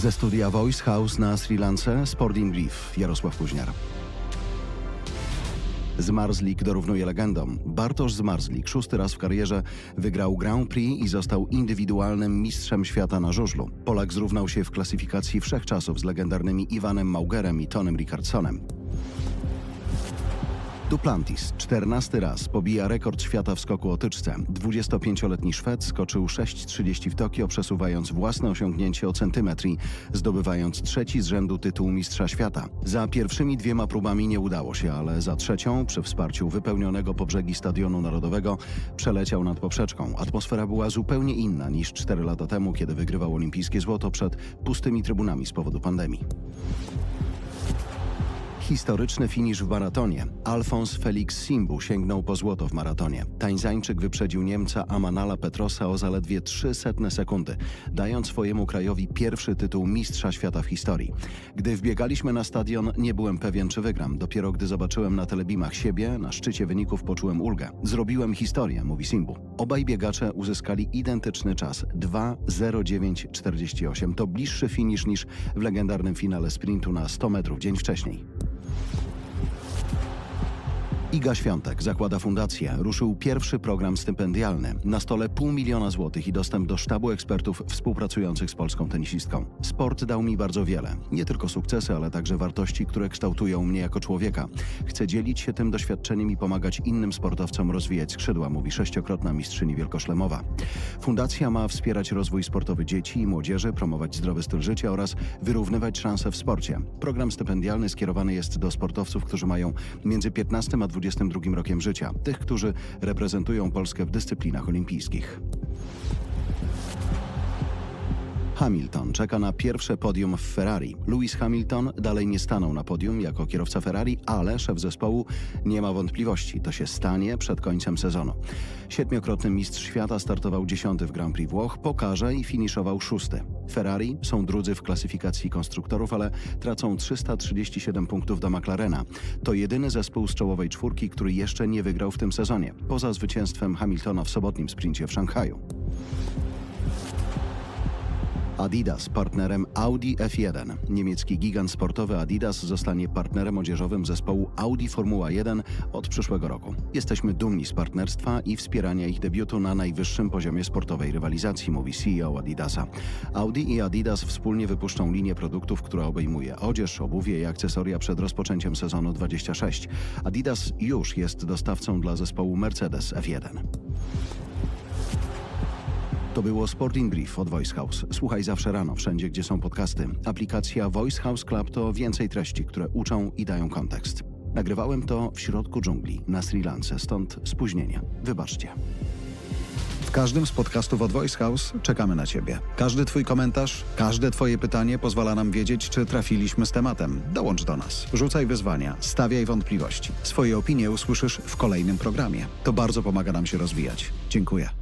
Ze studia Voice House na Sri Lance Sport in Brief Jarosław Kuźniar. Zmarzlik dorównuje legendom. Bartosz Zmarzlik szósty raz w karierze wygrał Grand Prix i został indywidualnym mistrzem świata na żużlu. Polak zrównał się w klasyfikacji wszechczasów z legendarnymi Iwanem Maugerem i Tonym Rickardsonem. Duplantis 14 raz pobija rekord świata w skoku o tyczce. 25-letni Szwed skoczył 6,30 w Tokio, przesuwając własne osiągnięcie o centymetr zdobywając trzeci z rzędu tytuł mistrza świata. Za pierwszymi dwiema próbami nie udało się, ale za trzecią, przy wsparciu wypełnionego po brzegi Stadionu Narodowego, przeleciał nad poprzeczką. Atmosfera była zupełnie inna niż 4 lata temu, kiedy wygrywał olimpijskie złoto przed pustymi trybunami z powodu pandemii. Historyczny finisz w maratonie. Alfons Felix Simbu sięgnął po złoto w maratonie. Tańzańczyk wyprzedził Niemca Amanala Petrosa o zaledwie 300 sekundy, dając swojemu krajowi pierwszy tytuł mistrza świata w historii. Gdy wbiegaliśmy na stadion, nie byłem pewien, czy wygram. Dopiero gdy zobaczyłem na telebimach siebie, na szczycie wyników poczułem ulgę. Zrobiłem historię, mówi Simbu. Obaj biegacze uzyskali identyczny czas 2.09.48. To bliższy finisz niż w legendarnym finale sprintu na 100 metrów dzień wcześniej. Iga Świątek zakłada fundację. Ruszył pierwszy program stypendialny. Na stole pół miliona złotych i dostęp do sztabu ekspertów współpracujących z polską tenisistką. Sport dał mi bardzo wiele. Nie tylko sukcesy, ale także wartości, które kształtują mnie jako człowieka. Chcę dzielić się tym doświadczeniem i pomagać innym sportowcom rozwijać skrzydła, mówi sześciokrotna mistrzyni wielkoszlemowa. Fundacja ma wspierać rozwój sportowy dzieci i młodzieży, promować zdrowy styl życia oraz wyrównywać szanse w sporcie. Program stypendialny skierowany jest do sportowców, którzy mają między 15 a 22 rokiem życia, tych, którzy reprezentują Polskę w dyscyplinach olimpijskich. Hamilton czeka na pierwsze podium w Ferrari. Lewis Hamilton dalej nie stanął na podium jako kierowca Ferrari, ale szef zespołu nie ma wątpliwości. To się stanie przed końcem sezonu. Siedmiokrotny mistrz świata startował dziesiąty w Grand Prix Włoch, pokaże i finiszował szósty. Ferrari są drudzy w klasyfikacji konstruktorów, ale tracą 337 punktów do McLarena. To jedyny zespół z czołowej czwórki, który jeszcze nie wygrał w tym sezonie, poza zwycięstwem Hamiltona w sobotnim sprincie w Szanghaju. Adidas partnerem Audi F1. Niemiecki gigant sportowy Adidas zostanie partnerem odzieżowym zespołu Audi Formuła 1 od przyszłego roku. Jesteśmy dumni z partnerstwa i wspierania ich debiutu na najwyższym poziomie sportowej rywalizacji, mówi CEO Adidasa. Audi i Adidas wspólnie wypuszczą linię produktów, która obejmuje odzież, obuwie i akcesoria przed rozpoczęciem sezonu 26. Adidas już jest dostawcą dla zespołu Mercedes F1. To było Sport in Brief od Voice House. Słuchaj zawsze rano, wszędzie gdzie są podcasty. Aplikacja Voice House Club to więcej treści, które uczą i dają kontekst. Nagrywałem to w środku dżungli, na Sri Lance, stąd spóźnienie. Wybaczcie. W każdym z podcastów od Voice House czekamy na Ciebie. Każdy Twój komentarz, każde Twoje pytanie pozwala nam wiedzieć, czy trafiliśmy z tematem. Dołącz do nas, rzucaj wyzwania, stawiaj wątpliwości. Swoje opinie usłyszysz w kolejnym programie. To bardzo pomaga nam się rozwijać. Dziękuję.